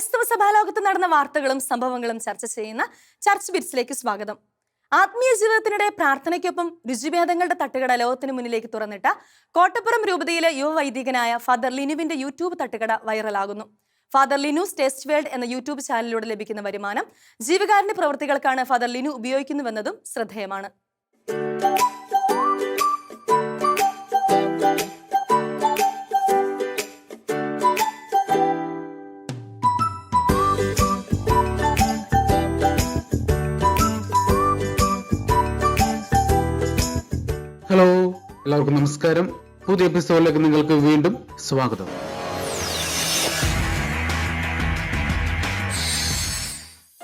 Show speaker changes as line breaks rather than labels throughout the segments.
ക്രൈസ്തവ സഭാലോകത്ത് നടന്ന വാർത്തകളും സംഭവങ്ങളും ചർച്ച ചെയ്യുന്ന ചർച്ച് ബിറ്റ്സിലേക്ക് സ്വാഗതം. ആത്മീയ ജീവിതത്തിനിടെ പ്രാർത്ഥനയ്ക്കൊപ്പം രുചിഭേദങ്ങളുടെ തട്ടുകട ലോകത്തിന് മുന്നിലേക്ക് തുറന്നിട്ട കോട്ടപ്പുറം രൂപതയിലെ യുവ വൈദികനായ ഫാദർ ലിനുവിന്റെ യൂട്യൂബ് തട്ടുകട വൈറലാകുന്നു. ഫാദർ ലിനൂസ് ടെസ്റ്റ് വേൾഡ് എന്ന യൂട്യൂബ് ചാനലിലൂടെ ലഭിക്കുന്ന വരുമാനം ജീവകാരുണ്യ പ്രവൃത്തികൾക്കാണ് ഫാദർ ലിനു ഉപയോഗിക്കുന്നുവെന്നതും ശ്രദ്ധേയമാണ്.
എല്ലാവർക്കും നമസ്കാരം. പുതിയ എപ്പിസോഡിലേക്ക് നിങ്ങൾക്ക് വീണ്ടും സ്വാഗതം.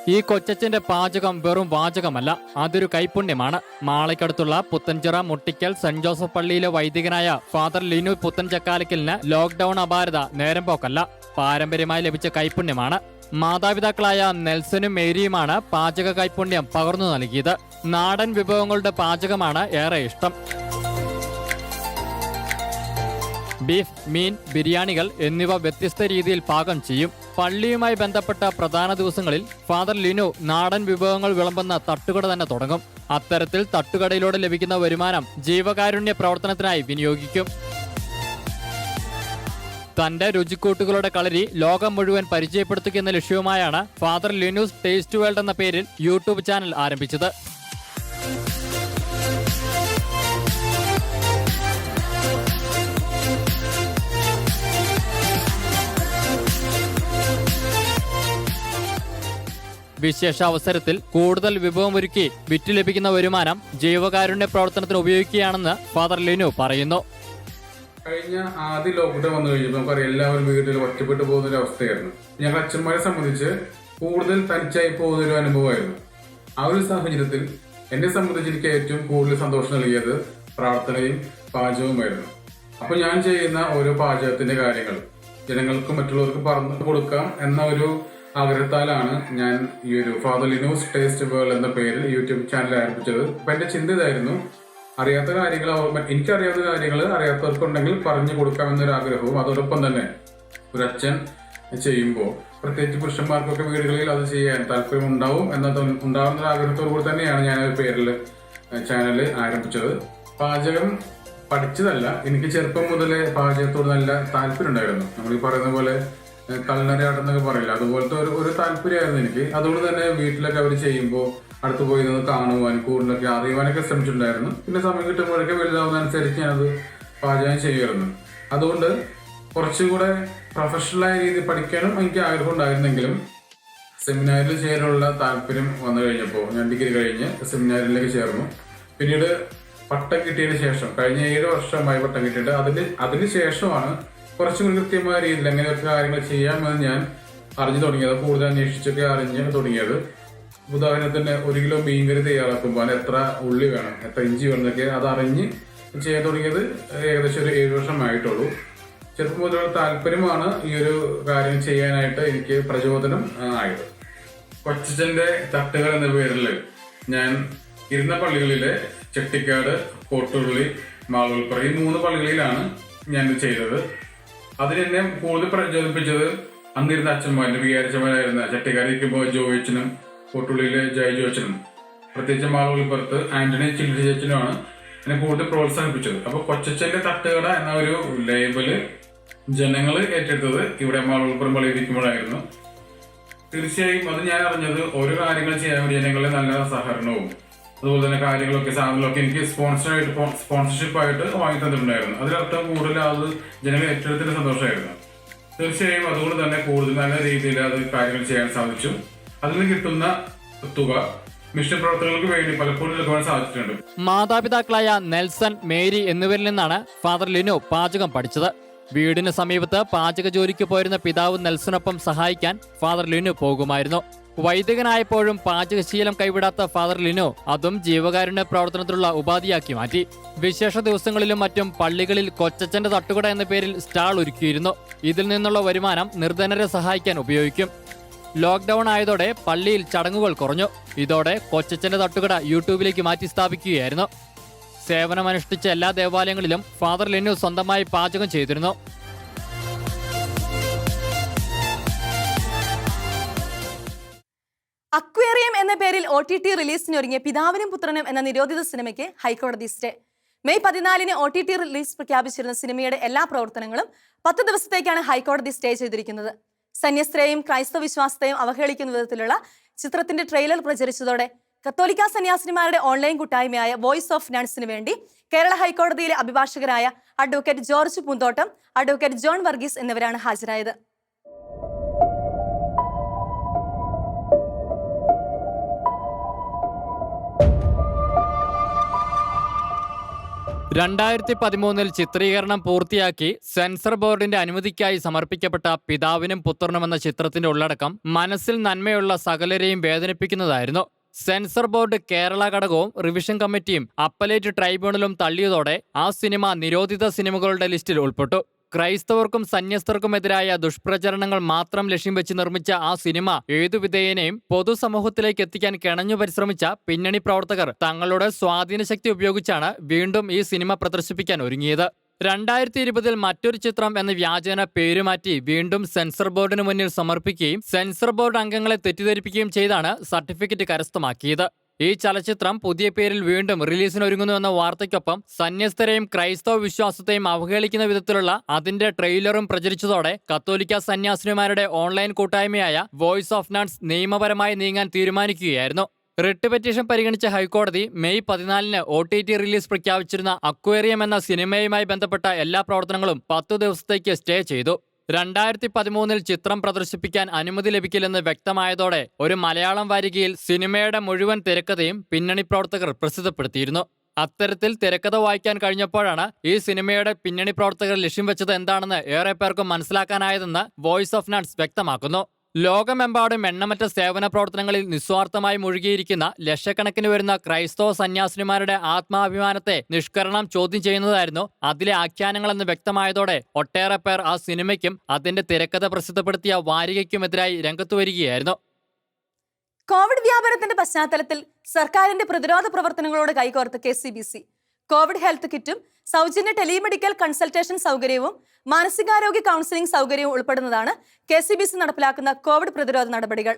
ഈ കൊച്ചച്ഛന്റെ പാചകം വെറും വാചകമല്ല അതൊരു കൈപുണ്യമാണ്. മാളയ്ക്കടുത്തുള്ള പുത്തൻചിറ മുട്ടിക്കൽ സെന്റ് ജോസഫ് പള്ളിയിലെ വൈദികനായ ഫാദർ ലിനു പുത്തൻചക്കാലിക്കലിന് ലോക്ക്ഡൌൺ അപാരത നേരം പോക്കല്ല പാരമ്പര്യമായി ലഭിച്ച കൈപുണ്യമാണ്. മാതാപിതാക്കളായ നെൽസനും മേരിയുമാണ് പാചക കൈപുണ്യം പകർന്നു നൽകിയത്. നാടൻ വിഭവങ്ങളുടെ പാചകമാണ് ഏറെ ഇഷ്ടം. ബീഫ് മീൻ ബിരിയാണികൾ എന്നിവ വ്യത്യസ്ത രീതിയിൽ പാകം ചെയ്യും. പള്ളിയുമായി ബന്ധപ്പെട്ട പ്രധാന ദിവസങ്ങളിൽ ഫാദർ ലിനു നാടൻ വിഭവങ്ങൾ വിളമ്പുന്ന തട്ടുകട തന്നെ തുടങ്ങും. അത്തരത്തിൽ തട്ടുകടയിലൂടെ ലഭിക്കുന്ന വരുമാനം ജീവകാരുണ്യ പ്രവർത്തനത്തിനായി വിനിയോഗിക്കും. തന്റെ രുചിക്കൂട്ടുകളുടെ കളരി ലോകം മുഴുവൻ പരിചയപ്പെടുത്തുക എന്ന ലക്ഷ്യവുമായാണ് ഫാദർ ലിനൂസ് ടേസ്റ്റ് വേൾഡ് എന്ന പേരിൽ യൂട്യൂബ് ചാനൽ ആരംഭിച്ചത്. വിശേഷ അവസരത്തിൽ കൂടുതൽ വിഭവമൊരുക്കി വിറ്റ് ലഭിക്കുന്ന വരുമാനം ജൈവകാരുണ്യ പ്രവർത്തനത്തിന് ഉപയോഗിക്കുകയാണെന്ന് ഫാദർ ലിനു പറയുന്നു.
കഴിഞ്ഞ ആദ്യ ലോക്ക്ഡൌൺ വന്നു കഴിഞ്ഞപ്പോൾ നമുക്കറിയാം എല്ലാവരും വീട്ടിൽ ഒറ്റപ്പെട്ടു പോകുന്ന ഒരു അവസ്ഥയായിരുന്നു. ഞങ്ങൾ അച്ഛന്മാരെ സംബന്ധിച്ച് കൂടുതൽ തനിച്ചായി പോകുന്ന ഒരു അനുഭവമായിരുന്നു. ആ ഒരു സാഹചര്യത്തിൽ എന്നെ സംബന്ധിച്ച് എനിക്ക് ഏറ്റവും കൂടുതൽ സന്തോഷം നൽകിയത് പ്രാർത്ഥനയും പാചകവുമായിരുന്നു. അപ്പൊ ഞാൻ ചെയ്യുന്ന ഓരോ പാചകത്തിന്റെ കാര്യങ്ങൾ ജനങ്ങൾക്കും മറ്റുള്ളവർക്കും പറഞ്ഞു കൊടുക്കാം എന്ന ഒരു ആഗ്രഹത്താലാണ് ഞാൻ ഈ ഒരു ഫാദർ ലിനോസ് ടേസ്റ്റ് വേൾഡ് എന്ന പേരിൽ യൂട്യൂബ് ചാനൽ ആരംഭിച്ചത്. അപ്പൊ എന്റെ ചിന്ത ഇതായിരുന്നു അറിയാത്ത കാര്യങ്ങൾ എനിക്കറിയാത്ത കാര്യങ്ങൾ അറിയാത്തവർക്കുണ്ടെങ്കിൽ പറഞ്ഞു കൊടുക്കാമെന്നൊരു ആഗ്രഹവും അതോടൊപ്പം തന്നെ ഒരു അച്ഛൻ ചെയ്യുമ്പോൾ പ്രത്യേകിച്ച് പുരുഷന്മാർക്കൊക്കെ വീടുകളിൽ അത് ചെയ്യാൻ താല്പര്യം ഉണ്ടാവും എന്നത് ഉണ്ടാവുന്ന ഒരു ആഗ്രഹത്തോടു കൂടി തന്നെയാണ് ഞാൻ ഒരു പേരിൽ ചാനൽ ആരംഭിച്ചത്. പാചകം പഠിച്ചതല്ല എനിക്ക് ചെറുപ്പം മുതലേ പാചകത്തോട് നല്ല താല്പര്യം ഉണ്ടായിരുന്നു നമ്മൾ ഈ പറയുന്ന പോലെ കള്ളനരയാട്ടെന്നൊക്കെ പറയില്ല? അതുപോലത്തെ ഒരു ഒരു താല്പര്യമായിരുന്നു എനിക്ക്. അതുകൊണ്ട് തന്നെ വീട്ടിലൊക്കെ അവർ ചെയ്യുമ്പോൾ അടുത്ത് പോയി നിന്ന് കാണുവാൻ കൂടുതലൊക്കെ അറിയുവാനൊക്കെ ശ്രമിച്ചിട്ടുണ്ടായിരുന്നു. പിന്നെ സമയം കിട്ടുമ്പോഴൊക്കെ വലുതാവുന്നതനുസരിച്ച് ഞാനത് പാചകം ചെയ്യുമായിരുന്നു. അതുകൊണ്ട് കുറച്ചും കൂടെ പ്രൊഫഷണലായ രീതിയിൽ പഠിക്കാനും എനിക്ക് ആഗ്രഹം ഉണ്ടായിരുന്നെങ്കിലും സെമിനാറിൽ ചേരാനുള്ള താല്പര്യം വന്നു കഴിഞ്ഞപ്പോൾ ഞാൻ ഡിഗ്രി കഴിഞ്ഞ് സെമിനാറിലേക്ക് ചേർന്നു. പിന്നീട് പട്ടം കിട്ടിയതിന് ശേഷം കഴിഞ്ഞ ഏഴ് വർഷമായി പട്ടം കിട്ടിയിട്ട് അതിന് അതിന് ശേഷമാണ് കുറച്ചും കൃത്യമായ രീതിയിൽ എങ്ങനെയൊക്കെ കാര്യങ്ങൾ ചെയ്യാമെന്ന് ഞാൻ അറിഞ്ഞു തുടങ്ങിയത് കൂടുതൽ അന്വേഷിച്ചൊക്കെ അറിഞ്ഞ് തുടങ്ങിയത്. ഉദാഹരണത്തിന് ഒരു കിലോ മീൻകറി തയ്യാറാക്കുമ്പോൾ അതിന് എത്ര ഉള്ളി വേണം എത്ര ഇഞ്ചി വേണം എന്നൊക്കെ അത് അറിഞ്ഞ് ചെയ്യാൻ തുടങ്ങിയത് ഏകദേശം ഒരു ഏഴ് വർഷമായിട്ടുള്ളൂ. ചെറുപ്പം മുതലുള്ള താല്പര്യമാണ് ഈ ഒരു കാര്യം ചെയ്യാനായിട്ട് എനിക്ക് പ്രചോദനം ആയത്. കൊച്ചച്ചന്റെ തട്ടുകൾ എന്ന പേരിൽ ഞാൻ ഇരുന്ന പള്ളികളിലെ ചെട്ടിക്കാട് കോട്ടുള്ളി മാളുകൾപ്പുറ ഈ മൂന്ന് പള്ളികളിലാണ് ഞാൻ ചെയ്തത്. അതിനെന്നെ കൂടുതൽ പ്രചോദിപ്പിച്ചത് അന്നിരുന്ന അച്ഛന്മാരുടെ വികാരിച്ചവരായിരുന്ന ചട്ടിക്കാരി ഇരിക്കുമ്പോൾ ജോയിച്ചനും പൊട്ടുള്ളിയിലെ ജയ ജോച്ചനും. പ്രത്യേകിച്ച് മാളുകൾപ്പുറത്ത് ആന്റണി ചില്ലി ചേച്ചനുമാണ് എന്നെ കൂടുതൽ പ്രോത്സാഹിപ്പിച്ചത്. അപ്പൊ കൊച്ചച്ചന്റെ തട്ടുകട എന്ന ഒരു ലേബൽ ജനങ്ങൾ ഏറ്റെടുത്തത് ഇവിടെ മാളുകൾപ്പുറം പള്ളിയിൽ ഇരിക്കുമ്പോഴായിരുന്നു. തീർച്ചയായും അത് ഞാൻ അറിഞ്ഞത് ഓരോ കാര്യങ്ങൾ ചെയ്യാൻ ജനങ്ങളെ നല്ല സഹകരണവും അതുപോലെ തന്നെ കാര്യങ്ങളൊക്കെ സാധനങ്ങളൊക്കെ എനിക്ക് സ്പോൺസറായിട്ട് സ്പോൺസർഷിപ്പ് ആയിട്ട് വാങ്ങി തന്നിട്ടുണ്ടായിരുന്നു. അതിലർത്ഥം കൂടുതൽ അത് ജനങ്ങൾ ഏറ്റെടുത്തിന്റെ സന്തോഷമായിരുന്നു. തീർച്ചയായും അതുകൊണ്ട് തന്നെ കൂടുതൽ നല്ല രീതിയിൽ അത് കാര്യങ്ങൾ ചെയ്യാൻ സാധിച്ചു. അതിൽ കിട്ടുന്ന തുക മിഷൻ പ്രവർത്തകർക്ക് വേണ്ടി പലപ്പോഴും നൽകുവാൻ സാധിച്ചിട്ടുണ്ട്.
മാതാപിതാക്കളായ നെൽസൺ മേരി എന്നിവരിൽ നിന്നാണ് ഫാദർ ലിനു പാചകം പഠിച്ചത്. വീടിന് സമീപത്ത് പാചക ജോലിക്ക് പോയിരുന്ന പിതാവ് നെൽസനൊപ്പം സഹായിക്കാൻ ഫാദർ ലിനു പോകുമായിരുന്നു. വൈദികനായപ്പോഴും പാചകശീലം കൈവിടാത്ത ഫാദർ ലിനോ അതും ജീവകാരുണ്യ പ്രവർത്തനത്തിലുള്ള ഉപാധിയാക്കി മാറ്റി. വിശേഷ ദിവസങ്ങളിലും മറ്റും പള്ളികളിൽ കൊച്ചച്ചന്റെ തട്ടുകട എന്ന പേരിൽ സ്റ്റാൾ ഒരുക്കിയിരുന്നു. ഇതിൽ നിന്നുള്ള വരുമാനം നിർധനരെ സഹായിക്കാൻ ഉപയോഗിക്കും. ലോക്ക്ഡൌൺ ആയതോടെ പള്ളിയിൽ ചടങ്ങുകൾ കുറഞ്ഞു. ഇതോടെ കൊച്ചച്ചന്റെ തട്ടുകട യൂട്യൂബിലേക്ക് മാറ്റി സ്ഥാപിക്കുകയായിരുന്നു. സേവനമനുഷ്ഠിച്ച എല്ലാ ദേവാലയങ്ങളിലും ഫാദർ ലിനു സ്വന്തമായി പാചകം ചെയ്തിരുന്നു.
അക്വേറിയം എന്ന പേരിൽ ഒ ടി ടി റിലീസിനൊരുങ്ങിയ പിതാവിനും പുത്രനും എന്ന നിരോധിത സിനിമയ്ക്ക് ഹൈക്കോടതി സ്റ്റേ. മെയ് പതിനാലിന് ഒ ടി ടി റിലീസ് പ്രഖ്യാപിച്ചിരുന്ന സിനിമയുടെ എല്ലാ പ്രവർത്തനങ്ങളും പത്ത് ദിവസത്തേക്കാണ് ഹൈക്കോടതി സ്റ്റേ ചെയ്തിരിക്കുന്നത്. സന്യസ്ത്രയെയും ക്രൈസ്തവ വിശ്വാസത്തെയും അവഹേളിക്കുന്ന വിധത്തിലുള്ള ചിത്രത്തിന്റെ ട്രെയിലർ പ്രചരിച്ചതോടെ കത്തോലിക്ക സന്യാസിനിമാരുടെ ഓൺലൈൻ കൂട്ടായ്മയായ വോയിസ് ഓഫ് നൺസിന് വേണ്ടി കേരള ഹൈക്കോടതിയിലെ അഭിഭാഷകരായ advocate George Poonthottam advocate John Varghese എന്നിവരാണ് ഹാജരായത്.
രണ്ടായിരത്തി പതിമൂന്നിൽ ചിത്രീകരണം പൂർത്തിയാക്കി സെൻസർ ബോർഡിന്റെ അനുമതിക്കായി സമർപ്പിക്കപ്പെട്ട പിതാവിനും പുത്രനും എന്ന ചിത്രത്തിന്റെ ഉള്ളടക്കം മനസ്സിൽ നന്മയുള്ള സകലരെയും വേദനിപ്പിക്കുന്നതായിരുന്നു. സെൻസർ ബോർഡ് കേരള ഘടകവും റിവിഷൻ കമ്മിറ്റിയും അപ്പലേറ്റ് ട്രൈബ്യൂണലും തള്ളിയതോടെ ആ സിനിമ നിരോധിത സിനിമകളുടെ ലിസ്റ്റിൽ ഉൾപ്പെട്ടു. ക്രൈസ്തവർക്കും സന്യസ്തർക്കുമെതിരായ ദുഷ്പ്രചരണങ്ങൾ മാത്രം ലക്ഷ്യം വെച്ച് നിർമ്മിച്ച ആ സിനിമ ഏതു വിധേയനെയും പൊതുസമൂഹത്തിലേക്ക് എത്തിക്കാൻ കിണഞ്ഞു പരിശ്രമിച്ച പിന്നണി പ്രവർത്തകർ തങ്ങളുടെ സ്വാധീനശക്തി ഉപയോഗിച്ചാണ് വീണ്ടും ഈ സിനിമ പ്രദർശിപ്പിക്കാൻ ഒരുങ്ങിയത്. രണ്ടായിരത്തി ഇരുപതിൽ മറ്റൊരു ചിത്രം എന്ന വ്യാജേന പേരുമാറ്റി വീണ്ടും സെൻസർ ബോർഡിന് മുന്നിൽ സമർപ്പിക്കുകയും സെൻസർ ബോർഡ് അംഗങ്ങളെ തെറ്റിദ്ധരിപ്പിക്കുകയും ചെയ്താണ് സർട്ടിഫിക്കറ്റ് കരസ്ഥമാക്കിയത്. ഈ ചലച്ചിത്രം പുതിയ പേരിൽ വീണ്ടും റിലീസിനൊരുങ്ങുന്നു എന്ന വാർത്തയ്ക്കൊപ്പം സന്യസ്തരെയും ക്രൈസ്തവ വിശ്വാസത്തെയും അവഹേളിക്കുന്ന വിധത്തിലുള്ള അതിന്റെ ട്രെയിലറും പ്രചരിച്ചതോടെ കത്തോലിക്ക സന്യാസിനിമാരുടെ ഓൺലൈൻ കൂട്ടായ്മയായ വോയിസ് ഓഫ് നൺസ് നിയമപരമായി നീങ്ങാൻ തീരുമാനിക്കുകയായിരുന്നു. റിട്ട് പെറ്റീഷൻ പരിഗണിച്ച ഹൈക്കോടതി മെയ് പതിനാലിന് ഒ ടി ടി റിലീസ് പ്രഖ്യാപിച്ചിരുന്ന അക്വേറിയം എന്ന സിനിമയുമായി ബന്ധപ്പെട്ട എല്ലാ പ്രവർത്തനങ്ങളും പത്തു ദിവസത്തേക്ക് സ്റ്റേ ചെയ്തു. രണ്ടായിരത്തി പതിമൂന്നിൽ ചിത്രം പ്രദർശിപ്പിക്കാൻ അനുമതി ലഭിക്കില്ലെന്ന് വ്യക്തമായതോടെ ഒരു മലയാളം വാരികയിൽ സിനിമയുടെ മുഴുവൻ തിരക്കഥയും പിന്നണി പ്രവർത്തകർ പ്രസിദ്ധപ്പെടുത്തിയിരുന്നു. അത്തരത്തിൽ തിരക്കഥ വായിക്കാൻ കഴിഞ്ഞപ്പോഴാണ് ഈ സിനിമയുടെ പിന്നണി പ്രവർത്തകർ ലക്ഷ്യം വെച്ചത് എന്താണെന്ന് ഏറെ പേർക്കും മനസ്സിലാക്കാനായതെന്ന് വോയിസ് ഓഫ് നട്സ് വ്യക്തമാക്കുന്നു. ലോകമെമ്പാടും എണ്ണമറ്റ സേവന പ്രവർത്തനങ്ങളിൽ നിസ്വാർത്ഥമായി മുഴുകിയിരിക്കുന്ന ലക്ഷക്കണക്കിന് വരുന്ന ക്രൈസ്തവ സന്യാസിനിമാരുടെ ആത്മാഭിമാനത്തെ നിഷ്കരണം ചോദ്യം ചെയ്യുന്നതായിരുന്നു അതിലെ ആഖ്യാനങ്ങളെന്ന് വ്യക്തമായതോടെ ഒട്ടേറെ പേർ ആ സിനിമയ്ക്കും അതിന്റെ തിരക്കഥ പ്രസിദ്ധപ്പെടുത്തിയ വാരികയ്ക്കുമെതിരായി രംഗത്തു വരികയായിരുന്നു.
കോവിഡ് വ്യാപനത്തിന്റെ പശ്ചാത്തലത്തിൽ സർക്കാരിന്റെ പ്രതിരോധ പ്രവർത്തനങ്ങളോട് കൈകോർത്ത് കെ കോവിഡ് ഹെൽത്ത് കിറ്റും സൗജന്യ ടെലിമെഡിക്കൽ കൺസൾട്ടേഷൻ സൗകര്യവും മാനസികാരോഗ്യ കൗൺസിലിംഗ് സൗകര്യവും ഉൾപ്പെടുന്നതാണ് കെ സി ബി സി നടപ്പിലാക്കുന്ന കോവിഡ് പ്രതിരോധ നടപടികൾ.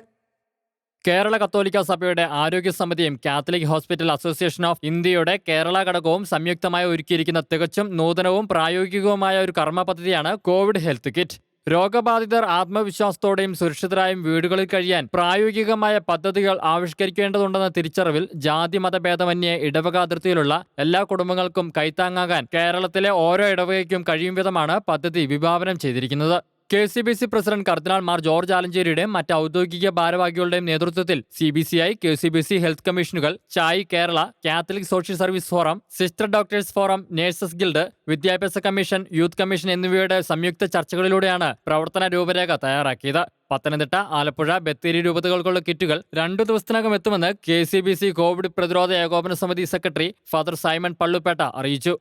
കേരള കത്തോലിക്ക സഭയുടെ ആരോഗ്യ സമിതിയും കാത്തലിക് ഹോസ്പിറ്റൽ അസോസിയേഷൻ ഓഫ് ഇന്ത്യയുടെ കേരള ഘടകവും സംയുക്തമായി ഒരുക്കിയിരിക്കുന്ന തികച്ചും നൂതനവും പ്രായോഗികവുമായ ഒരു കർമ്മ പദ്ധതിയാണ് കോവിഡ് ഹെൽത്ത് കിറ്റ്. രോഗബാധിതർ ആത്മവിശ്വാസത്തോടെയും സുരക്ഷിതരായും വീടുകളിൽ കഴിയാൻ പ്രായോഗികമായ പദ്ധതികൾ ആവിഷ്കരിക്കേണ്ടതുണ്ടെന്ന തിരിച്ചറിവിൽ ജാതി മതഭേദമന്യേ ഇടവക അതിർത്തിയിലുള്ള എല്ലാ കുടുംബങ്ങൾക്കും കൈത്താങ്ങാകാൻ കേരളത്തിലെ ഓരോ ഇടവകയ്ക്കും കഴിയും വിധമാണ് പദ്ധതി വിഭാവനം ചെയ്തിരിക്കുന്നത്. K C B C president cardinal Mar George ആലഞ്ചേരിയുടെയും മറ്റ് ഔദ്യോഗിക ഭാരവാഹികളുടെയും നേതൃത്വത്തിൽ C B C I K C B C health കമ്മീഷനുകൾ CHAI Kerala Catholic social service forum sister doctors forum nurses guild വിദ്യാഭ്യാസ കമ്മീഷൻ യൂത്ത് കമ്മീഷൻ എന്നിവയുടെ സംയുക്ത ചർച്ചകളിലൂടെയാണ് പ്രവർത്തന രൂപരേഖ തയ്യാറാക്കിയത്. പത്തനംതിട്ട ആലപ്പുഴ ബത്തേരി രൂപതകൾക്കുള്ള കിറ്റുകൾ രണ്ടു ദിവസത്തിനകം എത്തുമെന്ന് K C B C Covid പ്രതിരോധ ഏകോപന സമിതി സെക്രട്ടറി ഫാദർ സൈമൺ പള്ളുപേട്ട അറിയിച്ചു.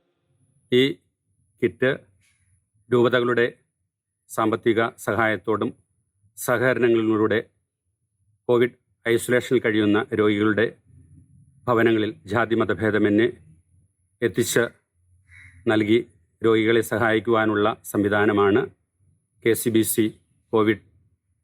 ഈ കിറ്റ് രൂപതകളുടെ സാമ്പത്തിക സഹായത്തോടും സഹകരണങ്ങളിലൂടെ കോവിഡ് ഐസൊലേഷനിൽ കഴിയുന്ന രോഗികളുടെ ഭവനങ്ങളിൽ ജാതി മതഭേദമെന്നെ എത്തിച്ച് നൽകി രോഗികളെ സഹായിക്കുവാനുള്ള സംവിധാനമാണ് K C B C Covid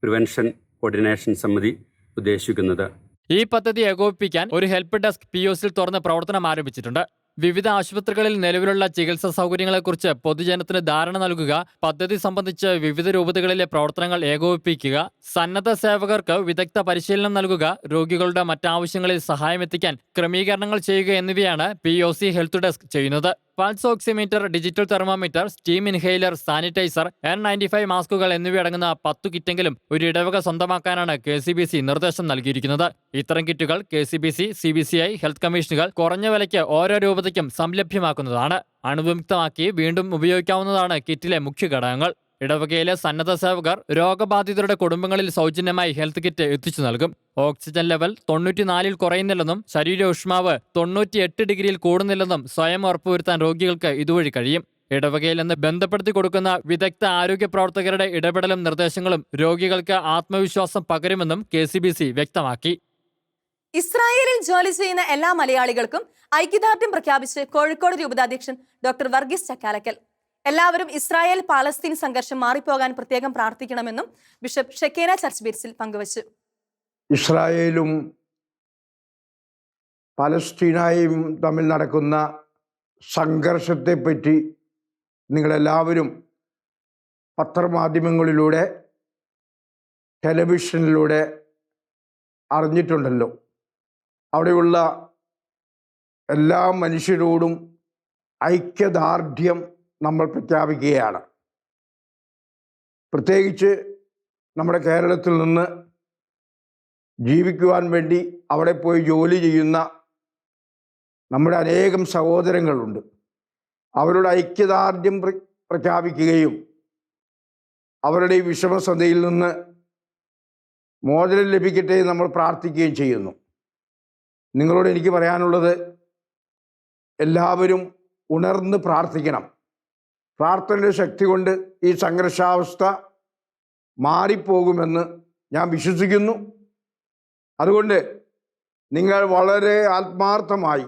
prevention coordination സമിതി ഉദ്ദേശിക്കുന്നത്.
ഈ പദ്ധതി ഏകോപിപ്പിക്കാൻ ഒരു ഹെൽപ്പ് ഡെസ്ക് പി ഒസിൽ തുറന്ന് പ്രവർത്തനം ആരംഭിച്ചിട്ടുണ്ട്. വിവിധ ആശുപത്രികളിൽ നിലവിലുള്ള ചികിത്സാ സൗകര്യങ്ങളെക്കുറിച്ച് പൊതുജനത്തിന് ധാരണ നൽകുക പദ്ധതി സംബന്ധിച്ച് വിവിധ രൂപതകളിലെ പ്രവർത്തനങ്ങൾ ഏകോപിപ്പിക്കുക സന്നദ്ധ സേവകർക്ക് വിദഗ്ധ പരിശീലനം നൽകുക രോഗികളുടെ മറ്റാവശ്യങ്ങളിൽ സഹായമെത്തിക്കാൻ ക്രമീകരണങ്ങൾ ചെയ്യുക എന്നിവയാണ് പി ഹെൽത്ത് ഡെസ്ക് ചെയ്യുന്നത്. Pulse oximeter digital thermometer steam inhaler sanitiser N ninety five മാസ്കുകൾ എന്നിവയടങ്ങുന്ന പത്തു കിറ്റെങ്കിലും ഒരു ഇടവക സ്വന്തമാക്കാനാണ് കെ സി ബി സി നിർദ്ദേശം നൽകിയിരിക്കുന്നത്. ഇത്തരം കിറ്റുകൾ K C B C C B C I health കമ്മീഷനുകൾ കുറഞ്ഞ വിലയ്ക്ക് ഓരോ രൂപതയ്ക്കും സംലഭ്യമാക്കുന്നതാണ്. അണുവിമുക്തമാക്കി വീണ്ടും ഉപയോഗിക്കാവുന്നതാണ് കിറ്റിലെ മുഖ്യ ഘടകങ്ങൾ. ഇടവകയിലെ സന്നദ്ധ സേവകർ രോഗബാധിതരുടെ കുടുംബങ്ങളിൽ സൗജന്യമായി ഹെൽത്ത് കിറ്റ് എത്തിച്ചു നൽകും. ഓക്സിജൻ ലെവൽ തൊണ്ണൂറ്റിനാലിൽ കുറയുന്നില്ലെന്നും ശരീര ഊഷ്മാവ് തൊണ്ണൂറ്റിയെട്ട് ഡിഗ്രിയിൽ കൂടുന്നില്ലെന്നും സ്വയം ഉറപ്പുവരുത്താൻ രോഗികൾക്ക് ഇതുവഴി കഴിയും. ഇടവകയിൽ നിന്ന് ബന്ധപ്പെടുത്തി കൊടുക്കുന്ന വിദഗ്ധ ആരോഗ്യ പ്രവർത്തകരുടെ ഇടപെടലും നിർദ്ദേശങ്ങളും രോഗികൾക്ക് ആത്മവിശ്വാസം പകരുമെന്നും കെ വ്യക്തമാക്കി.
ഇസ്രായേലിൽ ജോലി ചെയ്യുന്ന എല്ലാ മലയാളികൾക്കും ഐക്യദാർഢ്യം പ്രഖ്യാപിച്ച് കോഴിക്കോട് രൂപതാധ്യക്ഷൻ ഡോക്ടർ വർഗീസ് ചക്കാലക്കൽ. എല്ലാവരും ഇസ്രായേൽ പാലസ്തീൻ സംഘർഷം മാറിപ്പോകാൻ പ്രത്യേകം പ്രാർത്ഥിക്കണമെന്നും ബിഷപ്പ് ഷെക്കേന ചർച്ച് ബീറ്റ്സിൽ പങ്കുവച്ചു.
ഇസ്രായേലും പലസ്തീനായും തമ്മിൽ നടക്കുന്ന സംഘർഷത്തെപ്പറ്റി നിങ്ങളെല്ലാവരും പത്രമാധ്യമങ്ങളിലൂടെ ടെലിവിഷനിലൂടെ അറിഞ്ഞിട്ടുണ്ടല്ലോ. അവിടെയുള്ള എല്ലാ മനുഷ്യരോടും ഐക്യദാർഢ്യം നമ്മൾ പ്രഖ്യാപിക്കുകയാണ്. പ്രത്യേകിച്ച് നമ്മുടെ കേരളത്തിൽ നിന്ന് ജീവിക്കുവാൻ വേണ്ടി അവിടെ പോയി ജോലി ചെയ്യുന്ന നമ്മുടെ അനേകം സഹോദരങ്ങളുണ്ട്. അവരുടെ ഐക്യദാർഢ്യം പ്ര പ്രഖ്യാപിക്കുകയും അവരുടെ ഈ വിഷമസന്ധയിൽ നിന്ന് മോചനം ലഭിക്കട്ടെ നമ്മൾ പ്രാർത്ഥിക്കുകയും ചെയ്യുന്നു. നിങ്ങളോട് എനിക്ക് പറയാനുള്ളത് എല്ലാവരും ഉണർന്ന് പ്രാർത്ഥിക്കണം. പ്രാർത്ഥനയുടെ ശക്തി കൊണ്ട് ഈ സംഘർഷാവസ്ഥ മാറിപ്പോകുമെന്ന് ഞാൻ വിശ്വസിക്കുന്നു. അതുകൊണ്ട് നിങ്ങൾ വളരെ ആത്മാർത്ഥമായി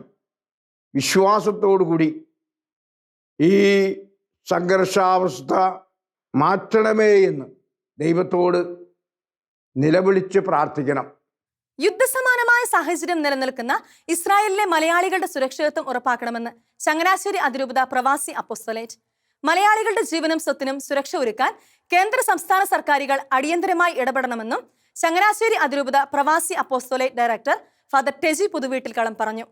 കൂടി ഈ സംഘർഷാവസ്ഥ മാറ്റണമേ എന്ന് ദൈവത്തോട് നിലവിളിച്ച് പ്രാർത്ഥിക്കണം.
യുദ്ധസമാനമായ സാഹചര്യം നിലനിൽക്കുന്ന ഇസ്രായേലിലെ മലയാളികളുടെ സുരക്ഷിതത്വം ഉറപ്പാക്കണമെന്ന് ചങ്ങനാശ്ശേരി അതിരൂപത പ്രവാസി അപ്പോസ്തലേറ്റ് മലയാളികളുടെ ജീവനും സ്വത്തിനും സുരക്ഷ ഒരുക്കാൻ കേന്ദ്ര സംസ്ഥാന സർക്കാരുകൾ അടിയന്തരമായി ഇടപെടണമെന്നും ചങ്ങനാശ്ശേരി അതിരൂപത പ്രവാസി apostolate director father Teji Puthuveettil Kalam പറഞ്ഞു.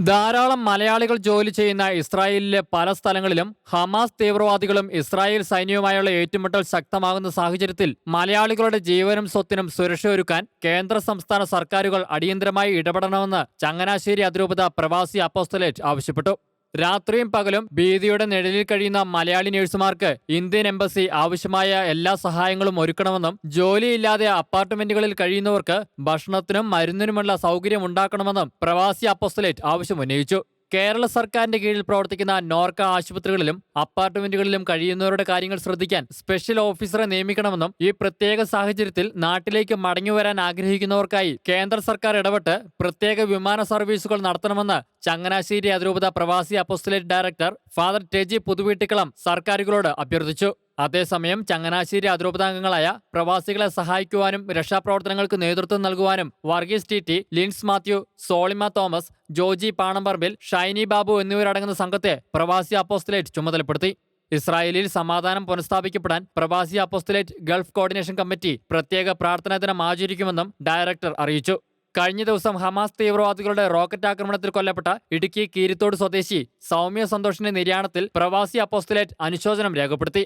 ധാരാളം മലയാളികൾ ജോലി ചെയ്യുന്ന ഇസ്രായേലിലെ പല സ്ഥലങ്ങളിലും ഹമാസ് തീവ്രവാദികളും ഇസ്രായേൽ സൈന്യവുമായുള്ള ഏറ്റുമുട്ടൽ ശക്തമാകുന്ന സാഹചര്യത്തിൽ മലയാളികളുടെ ജീവനും സ്വത്തിനും സുരക്ഷയൊരുക്കാൻ കേന്ദ്ര സംസ്ഥാന സർക്കാരുകൾ അടിയന്തരമായി ഇടപെടണമെന്ന് ചങ്ങനാശ്ശേരി അതിരൂപത പ്രവാസി അപ്പോസ്തലേറ്റ് ആവശ്യപ്പെട്ടു. രാത്രിയും പകലും ഭീതിയുടെ നിഴലിൽ കഴിയുന്ന മലയാളി നഴ്സുമാർക്ക് ഇന്ത്യൻ എംബസി ആവശ്യമായ എല്ലാ സഹായങ്ങളും ഒരുക്കണമെന്നും ജോലിയില്ലാതെ അപ്പാർട്ട്മെന്റുകളിൽ കഴിയുന്നവർക്ക് ഭക്ഷണത്തിനും മരുന്നിനുമുള്ള സൗകര്യം ഉണ്ടാക്കണമെന്നും പ്രവാസി അപ്പോസ്റ്റലേറ്റ് ആവശ്യമുന്നയിച്ചു കേരള സർക്കാരിന്റെ കീഴിൽ പ്രവർത്തിക്കുന്ന നോർക്ക ആശുപത്രികളിലും അപ്പാർട്ട്മെന്റുകളിലും കഴിയുന്നവരുടെ കാര്യങ്ങൾ ശ്രദ്ധിക്കാൻ സ്പെഷ്യൽ ഓഫീസറെ നിയമിക്കണമെന്നും ഈ പ്രത്യേക സാഹചര്യത്തിൽ നാട്ടിലേക്ക് മടങ്ങിവരാൻ ആഗ്രഹിക്കുന്നവർക്കായി കേന്ദ്ര സർക്കാർ ഇടപെട്ട് പ്രത്യേക വിമാന സർവീസുകൾ നടത്തണമെന്ന് ചങ്ങനാശ്ശേരി അതിരൂപത പ്രവാസി apostolate director father Teji Puthuveettikkalam സർക്കാരുകളോട് അഭ്യർത്ഥിച്ചു. അതേസമയം ചങ്ങനാശ്ശേരി അതിരൂപതാംഗങ്ങളായ പ്രവാസികളെ സഹായിക്കുവാനും രക്ഷാപ്രവർത്തനങ്ങൾക്ക് നേതൃത്വം നൽകുവാനും Varghese T T Lins Mathew Solima Thomas Joji Panamparbil Shiny Babu എന്നിവരടങ്ങുന്ന സംഘത്തെ പ്രവാസി അപ്പോസ്റ്റലേറ്റ് ചുമതലപ്പെടുത്തി. ഇസ്രായേലിൽ സമാധാനം പുനഃസ്ഥാപിക്കപ്പെടാൻ പ്രവാസി അപ്പോസ്റ്റലേറ്റ് ഗൾഫ് കോർഡിനേഷൻ കമ്മിറ്റി പ്രത്യേക പ്രാർത്ഥനാ ദിനം ആചരിക്കുമെന്നും ഡയറക്ടർ അറിയിച്ചു. കഴിഞ്ഞ ദിവസം ഹമാസ് തീവ്രവാദികളുടെ റോക്കറ്റ് ആക്രമണത്തിൽ കൊല്ലപ്പെട്ട ഇടുക്കി കീരിത്തോട് സ്വദേശി സൗമ്യ സന്തോഷിന്റെ നിര്യാണത്തിൽ പ്രവാസി അപ്പോസ്റ്റലേറ്റ് അനുശോചനം രേഖപ്പെടുത്തി.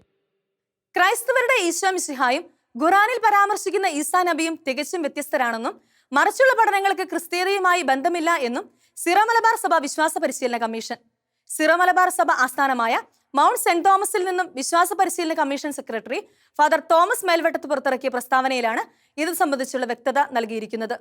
ക്രൈസ്തവരുടെ ഈശോ മിശിഹായും ഖുറാനിൽ പരാമർശിക്കുന്ന ഈസാ നബിയും തികച്ചും വ്യത്യസ്തരാണെന്നും മറിച്ചുള്ള പഠനങ്ങൾക്ക് ക്രിസ്തീയതയുമായി ബന്ധമില്ല എന്നും സിറമലബാർ സഭ വിശ്വാസ പരിശീലന കമ്മീഷൻ സിറമലബാർ സഭ ആസ്ഥാനമായ മൗണ്ട് സെന്റ് തോമസിൽ നിന്നും വിശ്വാസ പരിശീലന commission secretary father Thomas Melvattath പുറത്തിറക്കിയ പ്രസ്താവനയിലാണ് ഇത് സംബന്ധിച്ചുള്ള വ്യക്തത നൽകിയിരിക്കുന്നത്.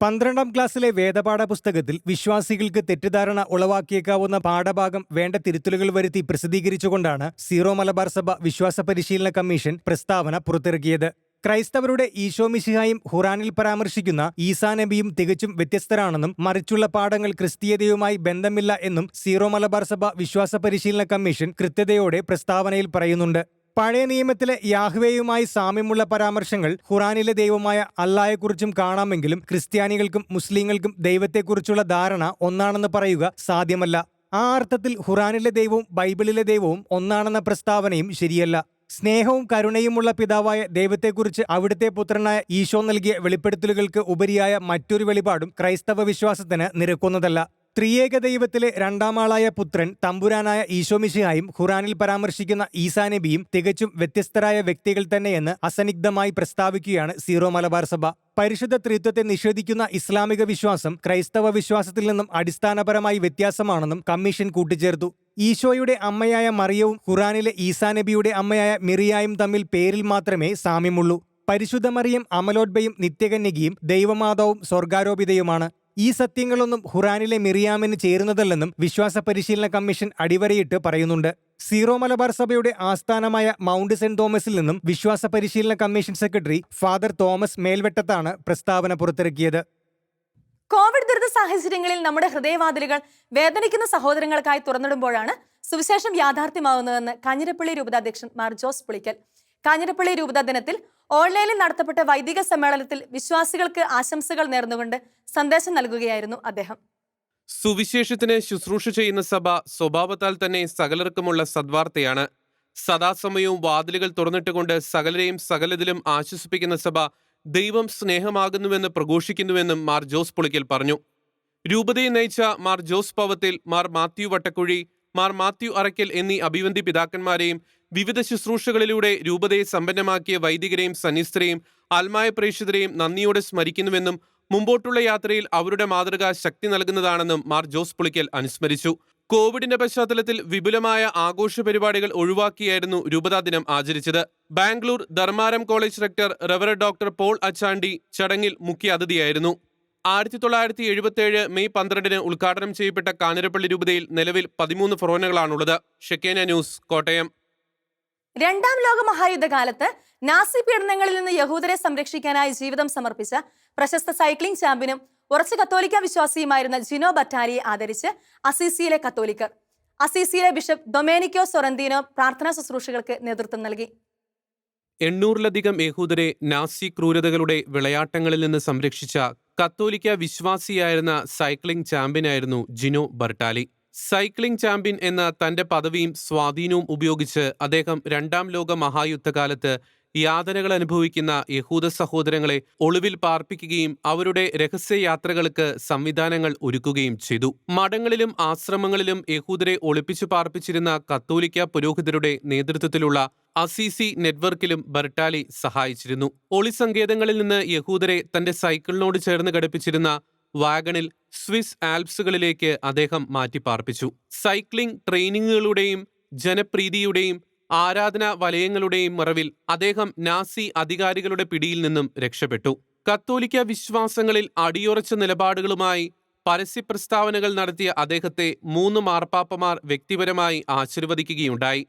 പന്ത്രണ്ടാം ക്ലാസ്സിലെ വേദപാഠ പുസ്തകത്തിൽ വിശ്വാസികൾക്ക് തെറ്റിദ്ധാരണ ഉളവാക്കിയേക്കാവുന്ന പാഠഭാഗം വേണ്ട തിരുത്തലുകൾ വരുത്തി പ്രസിദ്ധീകരിച്ചുകൊണ്ടാണ് സീറോ മലബാർ സഭ വിശ്വാസ പരിശീലന കമ്മീഷൻ പ്രസ്താവന പുറത്തിറക്കിയത്. ക്രൈസ്തവരുടെ ഈശോമിശിഹായും ഖുറാനിൽ പരാമർശിക്കുന്ന ഈസാ നബിയും തികച്ചും വ്യത്യസ്തരാണെന്നും മറിച്ചുള്ള പാഠങ്ങൾ ക്രിസ്തീയതയുമായി ബന്ധമില്ല എന്നും സീറോ മലബാർ സഭ വിശ്വാസ പരിശീലന കമ്മീഷൻ കൃത്യതയോടെ പ്രസ്താവനയിൽ പറയുന്നുണ്ട്. പഴയ നിയമത്തിലെ യാഹ്വേയുമായി സാമ്യമുള്ള പരാമർശങ്ങൾ ഖുറാനിലെ ദൈവമായ അള്ളായെക്കുറിച്ചും കാണാമെങ്കിലും ക്രിസ്ത്യാനികൾക്കും മുസ്ലിങ്ങൾക്കും ദൈവത്തെക്കുറിച്ചുള്ള ധാരണ ഒന്നാണെന്ന് പറയുക സാധ്യമല്ല. ആ അർത്ഥത്തിൽ ഖുറാനിലെ ദൈവവും ബൈബിളിലെ ദൈവവും ഒന്നാണെന്ന പ്രസ്താവനയും ശരിയല്ല. സ്നേഹവും കരുണയുമുള്ള പിതാവായ ദൈവത്തെക്കുറിച്ച് അവിടുത്തെ പുത്രനായ ഈശോ നൽകിയ വെളിപ്പെടുത്തലുകൾക്ക് ഉപരിയായ മറ്റൊരു വെളിപാടും ക്രൈസ്തവ വിശ്വാസത്തിന് നിരക്കുന്നതല്ല. ത്രിയേക ദൈവത്തിലെ രണ്ടാമാളായ പുത്രൻ തമ്പുരാനായ ഈശോമിഷിയായും ഖുറാനിൽ പരാമർശിക്കുന്ന ഈസാ നബിയും തികച്ചും വ്യത്യസ്തരായ വ്യക്തികൾ തന്നെയെന്ന് അസന്നിഗ്ധമായി പ്രസ്താവിക്കുകയാണ് സീറോ മലബാർ സഭ. പരിശുദ്ധ ത്രിത്വത്തെ നിഷേധിക്കുന്ന ഇസ്ലാമിക വിശ്വാസം ക്രൈസ്തവ വിശ്വാസത്തിൽ നിന്നും അടിസ്ഥാനപരമായി വ്യത്യാസമാണെന്നും കമ്മീഷൻ കൂട്ടിച്ചേർത്തു. ഈശോയുടെ അമ്മയായ മറിയവും ഖുറാനിലെ ഈസാ നബിയുടെ അമ്മയായ മിറിയായും തമ്മിൽ പേരിൽ മാത്രമേ സാമ്യമുള്ളൂ. പരിശുദ്ധ മറിയം അമലോദ്ബയും നിത്യകന്യകയും ദൈവമാതാവും സ്വർഗാരോപിതയുമാണ്. ഈ സത്യങ്ങളൊന്നും ഖുറാനിലെ മിറിയാമിന് ചേരുന്നതല്ലെന്നും വിശ്വാസ പരിശീലന കമ്മീഷൻ അടിവരയിട്ട് പറയുന്നുണ്ട്. സീറോ മലബാർ സഭയുടെ ആസ്ഥാനമായ മൗണ്ട് സെന്റ് തോമസിൽ നിന്നും വിശ്വാസ പരിശീലന കമ്മീഷൻ സെക്രട്ടറി ഫാദർ തോമസ് മേൽവെട്ടത്താണ് പ്രസ്താവന പുറത്തിറക്കിയത്.
കോവിഡ് ദുരിത സാഹചര്യങ്ങളിൽ നമ്മുടെ ഹൃദയവാതിലുകൾ വേദനിക്കുന്ന സഹോദരങ്ങൾക്കായി തുറന്നിടുമ്പോഴാണ് സുവിശേഷം യാഥാർത്ഥ്യമാവുന്നതെന്ന് കാഞ്ഞിരപ്പള്ളി രൂപതാധ്യക്ഷൻ മാർ ജോസ് പുളിക്കൽ. കാഞ്ഞിരപ്പള്ളി രൂപതാ ദിനത്തിൽ ഓൺലൈനിൽ നടത്തപ്പെട്ട വൈദിക സമ്മേളനത്തിൽ വിശ്വാസികൾക്ക് ആശംസകൾ നേർന്നുകൊണ്ട് സന്ദേശം നൽകുകയായിരുന്നു അദ്ദേഹം.
സുവിശേഷത്തിന് ശുശ്രൂഷ ചെയ്യുന്ന സഭ സ്വഭാവത്താൽ തന്നെ സകലർക്കുമുള്ള സദ്വാർത്തയാണ്. സദാസമയവും വാതിലുകൾ തുറന്നിട്ടുകൊണ്ട് സകലരെയും സകലതിലും ആശ്വസിപ്പിക്കുന്ന സഭ ദൈവം സ്നേഹമാകുന്നുവെന്ന് പ്രഘോഷിക്കുന്നുവെന്നും മാർ ജോസ് പുളിക്കൽ പറഞ്ഞു. രൂപതയെ നയിച്ച മാർ ജോസ് പവത്തിൽ മാർ മാത്യു വട്ടക്കുഴി മാർ മാത്യു അറയ്ക്കൽ എന്നീ അഭിവന്തി പിതാക്കന്മാരെയും വിവിധ ശുശ്രൂഷകളിലൂടെ രൂപതയെ സമ്പന്നമാക്കിയ വൈദികരെയും സന്നിസ്ഥരെയും ആത്മായ പ്രേക്ഷിതരെയും നന്ദിയോടെ സ്മരിക്കുന്നുവെന്നും മുമ്പോട്ടുള്ള യാത്രയിൽ അവരുടെ മാതൃക ശക്തി നൽകുന്നതാണെന്നും മാർ ജോസ് പുളിക്കൽ അനുസ്മരിച്ചു. കോവിഡിന്റെ പശ്ചാത്തലത്തിൽ വിപുലമായ ആഘോഷ പരിപാടികൾ ഒഴിവാക്കിയായിരുന്നു രൂപതാ ദിനം ആചരിച്ചത്. Bangalore Dharmaram college rector rev doctor Paul Achandy ചടങ്ങിൽ മുഖ്യ അതിഥിയായിരുന്നു. ആയിരത്തി തൊള്ളായിരത്തി എഴുപത്തിയേഴ് മെയ് പന്ത്രണ്ടിന് ഉദ്ഘാടനം ചെയ്യപ്പെട്ട കാനരപ്പള്ളി രൂപതയിൽ നിലവിൽ പതിമൂന്ന് ഫ്രോനകളാണുള്ളത് ഷെക്കേന ന്യൂസ് കോട്ടയം.
രണ്ടാം ലോക മഹായുദ്ധകാലത്ത് നാസി പീഡനങ്ങളിൽ നിന്ന് യഹൂദരെ സംരക്ഷിക്കാനായി ജീവിതം സമർപ്പിച്ച പ്രശസ്ത സൈക്ലിംഗ് ചാമ്പ്യനും ഉറച്ച കത്തോലിക്ക വിശ്വാസിയുമായിരുന്ന ജിനോ ബറ്റാലിയെ ആദരിച്ച് അസീസിയിലെ കത്തോലിക്കർ. അസീസിയിലെ ബിഷപ്പ് ഡൊമേനിക്കോ സൊറന്തീനോ പ്രാർത്ഥനാ ശുശ്രൂഷകൾക്ക് നേതൃത്വം നൽകി.
എണ്ണൂറിലധികം യഹൂദരെ നാസി ക്രൂരതകളുടെ വിളയാട്ടങ്ങളിൽ നിന്ന് സംരക്ഷിച്ച കത്തോലിക്ക വിശ്വാസിയായിരുന്ന സൈക്ലിംഗ് ചാമ്പ്യനായിരുന്നു ജിനോ ബർട്ടാലി. സൈക്ലിംഗ് ചാമ്പ്യൻ എന്ന തന്റെ പദവിയും സ്വാധീനവും ഉപയോഗിച്ച് അദ്ദേഹം രണ്ടാം ലോക മഹായുദ്ധകാലത്ത് യാതനകൾ അനുഭവിക്കുന്ന യഹൂദ സഹോദരങ്ങളെ ഒളിവിൽ പാർപ്പിക്കുകയും അവരുടെ രഹസ്യയാത്രകൾക്ക് സംവിധാനങ്ങൾ ഒരുക്കുകയും ചെയ്തു. മഠങ്ങളിലും ആശ്രമങ്ങളിലും യഹൂദരെ ഒളിപ്പിച്ചു പാർപ്പിച്ചിരുന്ന കത്തോലിക്ക പുരോഹിതരുടെ നേതൃത്വത്തിലുള്ള അസിസി നെറ്റ്വർക്കിലും ബർട്ടാലി സഹായിച്ചിരുന്നു. ഒളിസങ്കേതങ്ങളിൽ നിന്ന് യഹൂദരെ തന്റെ സൈക്കിളിനോട് ചേർന്ന് ഘടിപ്പിച്ചിരുന്ന വാഗണിൽ സ്വിസ് ആൽപ്സുകളിലേക്ക് അദ്ദേഹം മാറ്റിപ്പാർപ്പിച്ചു. സൈക്ലിംഗ് ട്രെയിനിങ്ങുകളുടെയും ജനപ്രീതിയുടെയും ആരാധന വലയങ്ങളുടെയും മറവിൽ അദ്ദേഹം നാസി അധികാരികളുടെ പിടിയിൽ നിന്നും രക്ഷപ്പെട്ടു. കത്തോലിക്ക വിശ്വാസങ്ങളിൽ അടിയുറച്ച നിലപാടുകളുമായി പരസ്യ പ്രസ്താവനകൾ നടത്തിയ അദ്ദേഹത്തെ മൂന്ന് മാർപ്പാപ്പമാർ വ്യക്തിപരമായി ആശീർവദിക്കുകയുണ്ടായി.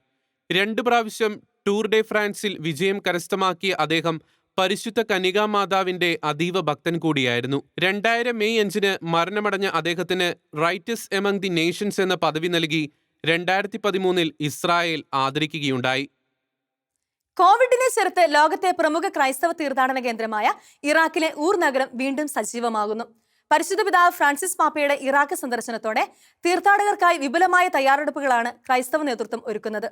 രണ്ട് പ്രാവശ്യം ടൂർ ഡെ ഫ്രാൻസിൽ വിജയം കരസ്ഥമാക്കിയ അദ്ദേഹം പരിശുദ്ധ കനികാ മാതാവിന്റെ അതീവ ഭക്തൻ കൂടിയായിരുന്നു. രണ്ടായിരം മെയ് അഞ്ചിന് മരണമടഞ്ഞ അദ്ദേഹത്തിന് റൈറ്റസ് എമംഗ് ദി നേഷൻസ് എന്ന പദവി നൽകി രണ്ടായിരത്തി പതിമൂന്നിൽ ഇസ്രായേൽ ആദരിക്കുകയുണ്ടായി.
കോവിഡിനെ ചെറുത്ത് ലോകത്തെ പ്രമുഖ ക്രൈസ്തവ തീർത്ഥാടന കേന്ദ്രമായ ഇറാഖിലെ ഊർ നഗരം വീണ്ടും സജീവമാകുന്നു. പരിശുദ്ധ പിതാവ് ഫ്രാൻസിസ് പാപ്പയുടെ ഇറാഖ് സന്ദർശനത്തോടെ തീർത്ഥാടകർക്കായി വിപുലമായ തയ്യാറെടുപ്പുകളാണ് ക്രൈസ്തവ നേതൃത്വം ഒരുക്കുന്നത്.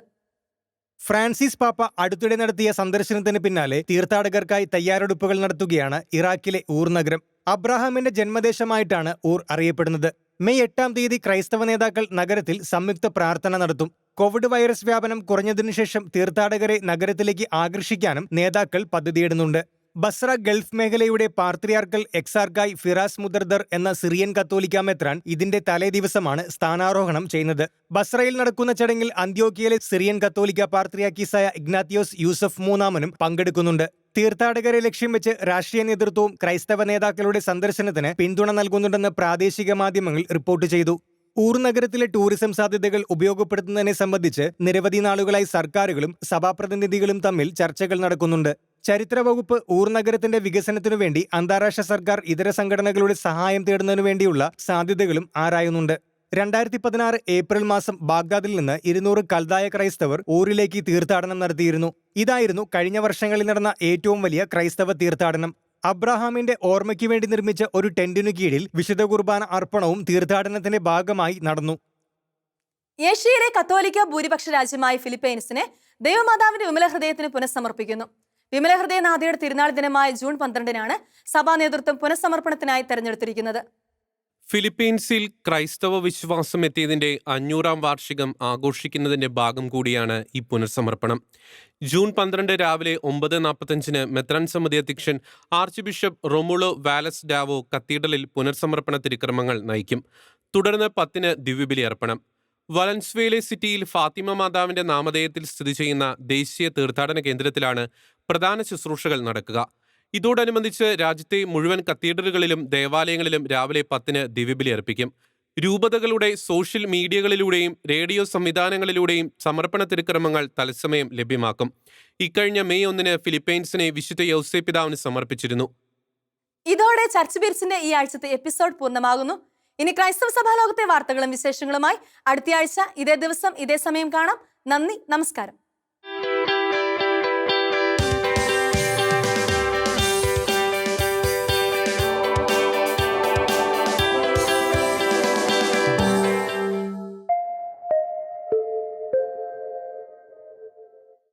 ഫ്രാൻസിസ് പാപ്പ അടുത്തിടെ നടത്തിയ സന്ദർശനത്തിന് പിന്നാലെ തീർത്ഥാടകർക്കായി തയ്യാറെടുപ്പുകൾ നടത്തുകയാണ് ഇറാഖിലെ ഊർ നഗരം. അബ്രാഹാമിന്റെ ജന്മദേശമായിട്ടാണ് ഊർ അറിയപ്പെടുന്നത്. മെയ് എട്ടാം തീയതി ക്രൈസ്തവ നേതാക്കൾ നഗരത്തിൽ സംയുക്ത പ്രാർത്ഥന നടത്തും. കോവിഡ് വൈറസ് വ്യാപനം കുറഞ്ഞതിനുശേഷം തീർത്ഥാടകരെ നഗരത്തിലേക്ക് ആകർഷിക്കാനും നേതാക്കൾ പദ്ധതിയിടുന്നുണ്ട്. ബസ്ര ഗൾഫ് മേഖലയുടെ പാർത്രിയാർക്കൽ എക്സാർഗായ് ഫിറാസ് മുദർദർ എന്ന സിറിയൻ കത്തോലിക്ക മെത്രാൻ ഇതിന്റെ തലേ ദിവസമാണ് സ്ഥാനാരോഹണം ചെയ്യുന്നത്. ബസ്രയിൽ നടക്കുന്ന ചടങ്ങിൽ അന്ത്യോക്കിയയിലെ സിറിയൻ കത്തോലിക്ക പാർത്രിയാക്കീസായ ഇഗ്നാത്തിയോസ് യൂസഫ് മൂന്നാമനും പങ്കെടുക്കുന്നുണ്ട്. തീർത്ഥാടകരെ ലക്ഷ്യം വെച്ച് രാഷ്ട്രീയ നേതൃത്വവും ക്രൈസ്തവ നേതാക്കളുടെ സന്ദർശനത്തിന് പിന്തുണ നൽകുന്നുണ്ടെന്ന് പ്രാദേശിക മാധ്യമങ്ങൾ റിപ്പോർട്ട് ചെയ്തു. ഊർ നഗരത്തിലെ ടൂറിസം സാധ്യതകൾ ഉപയോഗപ്പെടുത്തുന്നതിനെ സംബന്ധിച്ച് നിരവധി നാളുകളായി സർക്കാരുകളും സഭാപ്രതിനിധികളും തമ്മിൽ ചർച്ചകൾ നടക്കുന്നുണ്ട്. ചരിത്ര വകുപ്പ് ഊർ നഗരത്തിന്റെ വികസനത്തിനു വേണ്ടി അന്താരാഷ്ട്ര സർക്കാർ ഇതര സംഘടനകളുടെ സഹായം തേടുന്നതിനു വേണ്ടിയുള്ള സാധ്യതകളും ആരായുന്നുണ്ട്. രണ്ടായിരത്തി പതിനാറ് ഏപ്രിൽ മാസം ബാഗ്ദാദിൽ നിന്ന് ഇരുന്നൂറ് കൽതായ ക്രൈസ്തവർ ഊരിലേക്ക് തീർത്ഥാടനം നടത്തിയിരുന്നു. ഇതായിരുന്നു കഴിഞ്ഞ വർഷങ്ങളിൽ നടന്ന ഏറ്റവും വലിയ ക്രൈസ്തവ തീർത്ഥാടനം. അബ്രഹാമിന്റെ ഓർമ്മയ്ക്ക് വേണ്ടി നിർമ്മിച്ച ഒരു ടെന്റിനു കീഴിൽ വിശുദ്ധ കുർബാന അർപ്പണവും തീർത്ഥാടനത്തിന്റെ ഭാഗമായി നടന്നു.
ഏഷ്യയിലെ കത്തോലിക്ക ഭൂരിപക്ഷ രാജ്യമായ ഫിലിപ്പൈൻസിനെ ദൈവമാതാവിന്റെ വിമല ഹൃദയത്തിന് പുനഃസമർപ്പിക്കുന്നു. വിമല ഹൃദയനാഥയുടെ തിരുനാൾ ദിനമായ ജൂൺ പന്ത്രണ്ടിനാണ് സഭാ നേതൃത്വം പുനഃസമർപ്പണത്തിനായി തെരഞ്ഞെടുത്തിരിക്കുന്നത്.
ഫിലിപ്പീൻസിൽ ക്രൈസ്തവ വിശ്വാസം എത്തിയതിന്റെ അഞ്ഞൂറാം വാർഷികം ആഘോഷിക്കുന്നതിന്റെ ഭാഗം കൂടിയാണ് ഈ പുനഃസമർപ്പണം. ജൂൺ പന്ത്രണ്ട് രാവിലെ ഒമ്പത് നാൽപ്പത്തഞ്ചിന് മെത്രാൻ സമിതി അധ്യക്ഷൻ archbishop Romulo Valles Davao കത്തീഡ്രലിൽ പുനർസമർപ്പണ തിരുക്രമങ്ങൾ നയിക്കും. തുടർന്ന് പത്തിന് ദിവ്യബലി അർപ്പണം. വലൻസ്വേലെ സിറ്റിയിൽ ഫാത്തിമ മാതാവിന്റെ നാമധേയത്തിൽ സ്ഥിതി ചെയ്യുന്ന ദേശീയ തീർത്ഥാടന കേന്ദ്രത്തിലാണ് പ്രധാന ശുശ്രൂഷകൾ നടക്കുക. ഇതോടനുബന്ധിച്ച് രാജ്യത്തെ മുഴുവൻ കത്തീഡ്രലുകളിലും ദേവാലയങ്ങളിലും രാവിലെ പത്തിന് ദിവ്യബലി അർപ്പിക്കും. രൂപതകളുടെ സോഷ്യൽ മീഡിയകളിലൂടെയും റേഡിയോ സംവിധാനങ്ങളിലൂടെയും സമർപ്പണ തിരുക്രമങ്ങൾ തത്സമയം ലഭ്യമാക്കും. ഇക്കഴിഞ്ഞ മെയ് ഒന്നിന് ഫിലിപ്പൈൻസിനെ വിശുദ്ധ യൗസേ പിതാവിന് സമർപ്പിച്ചിരുന്നു.
ഇതോടെ ചർച്ച് ബീർസിന്റെ ഈ ആഴ്ചത്തെ എപ്പിസോഡ് പൂർണമാകുന്നു. ഇനി ക്രൈസ്തവ സഭാ ലോകത്തെ വാർത്തകളും വിശേഷങ്ങളുമായി അടുത്തയാഴ്ച ഇതേ ദിവസം ഇതേ സമയം കാണാം. നന്ദി നമസ്കാരം.